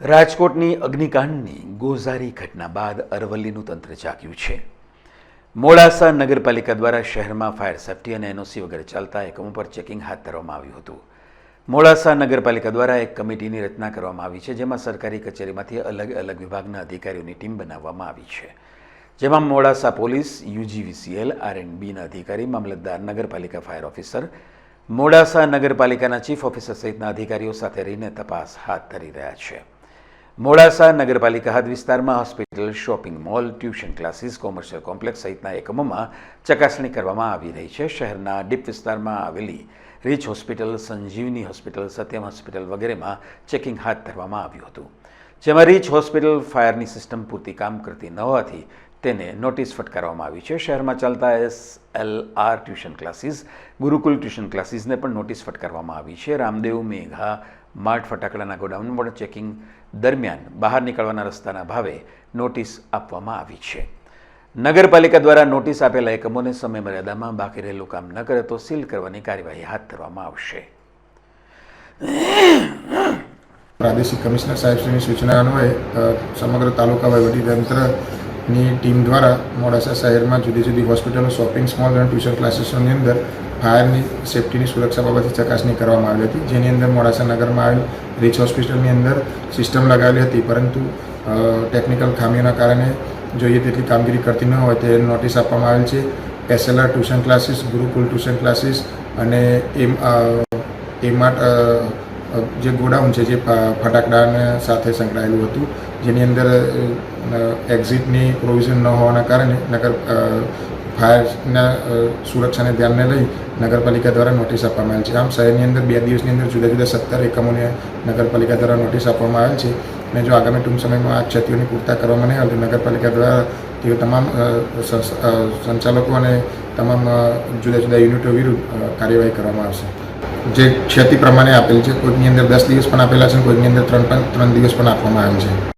રાજકોટની અગ્નિકાંડની ગોઝારી ઘટના બાદ અરવલ્લીનું તંત્ર જાગ્યું છે. મોડાસા નગરપાલિકા દ્વારા શહેરમાં ફાયર સેફ્ટી અને એનઓસી વગેરે ચાલતા એકમો પર ચેકિંગ હાથ ધરવામાં આવ્યું હતું. મોડાસા નગરપાલિકા દ્વારા એક કમિટીની રચના કરવામાં આવી છે, જેમાં સરકારી કચેરીમાંથી અલગ અલગ વિભાગના અધિકારીઓની ટીમ બનાવવામાં આવી છે. જેમાં Modasa police, UGVCL R and બીના અધિકારી, મામલતદાર, નગરપાલિકા ફાયર ઓફિસર, મોડાસા નગરપાલિકાના ચીફ ઓફિસર સહિતના અધિકારીઓ સાથે રહીને તપાસ હાથ ધરી રહ્યા છે. મોડાસા નગરપાલિકા હદ વિસ્તારમાં hospital, shopping mall, tuition classes, commercial complex સહિતના એકમોમાં ચકાસણી કરવામાં આવી રહી છે. શહેરના ડીપ વિસ્તારમાં આવેલી reach hospital, Sanjivani hospital, Satyam hospital વગેરેમાં ચેકિંગ હાથ ધરવામાં આવ્યું હતું. જેમાં રીચ હોસ્પિટલ ફાયરની સિસ્ટમ પૂરતી કામ કરતી ન હોવાથી તેને નોટિસ ફટકારવામાં આવી છે. શહેરમાં ચાલતા S L R tuition classes, Gurukul tuition ક્લાસીસને પણ નોટિસ ફટકારવામાં આવી છે. રામદેવ, મેઘા, માર્ટ, ફટાકડાના ગોડાઉન પણ ચેકિંગ દરમિયાન બહાર નીકળવાના રસ્તાના ભાવે નોટિસ આપવામાં આવી છે. નગરપાલિકા દ્વારા નોટિસ આપેલા એકમોને સમય મર્યાદામાં બાકી રહેલું કામ ન કરે તો સીલ કરવાની કાર્યવાહી હાથ ધરવામાં આવશે. પ્રાદેશિક કમિશનર સાહેબશ્રીની સૂચના અન્વયે સમગ્ર તાલુકા વહીવટીતંત્રની ટીમ દ્વારા મોડાસા શહેરમાં જુદી જુદી હોસ્પિટલો, શોપિંગ મોલ અને ટ્યુશન ક્લાસીસોની અંદર ફાયરની સેફટીની સુરક્ષા બાબતે ચકાસણી કરવામાં આવેલી હતી. જેની અંદર મોડાસા નગરમાં આવેલ રીચ હોસ્પિટલની અંદર સિસ્ટમ લગાવેલી હતી, પરંતુ ટેકનિકલ ખામીઓના કારણે જોઈએ તેટલી કામગીરી કરતી ન હોય તે નોટિસ આપવામાં આવેલ છે. SLR tuition classes, Gurukul tuition classes અને એમ એમાં જે ગોડાઉન છે, જે ફટાકડાને સાથે સંકળાયેલું હતું, જેની અંદર એક્ઝિટની પ્રોવિઝન ન હોવાના કારણે નગર ફાયરના સુરક્ષાને ધ્યાનને લઈ નગરપાલિકા દ્વારા નોટિસ આપવામાં આવેલ છે. આમ શહેરની અંદર બે દિવસની અંદર જુદા જુદા સત્તર એકમોને નગરપાલિકા દ્વારા નોટિસ આપવામાં આવેલ છે. અને જો આગામી ટૂંક સમયમાં આ ક્ષતિઓની પૂરતા કરવામાં નહીં આવે તો નગરપાલિકા દ્વારા તેઓ તમામ સંચાલકો અને તમામ જુદા જુદા યુનિટો વિરુદ્ધ કાર્યવાહી કરવામાં આવશે. જે ક્ષતિ પ્રમાણે આપેલ છે કોઈની અંદર દસ દિવસ પણ આપેલા છે કોઈની અંદર ત્રણ પણ ત્રણ દિવસ પણ આપવામાં આવેલ છે.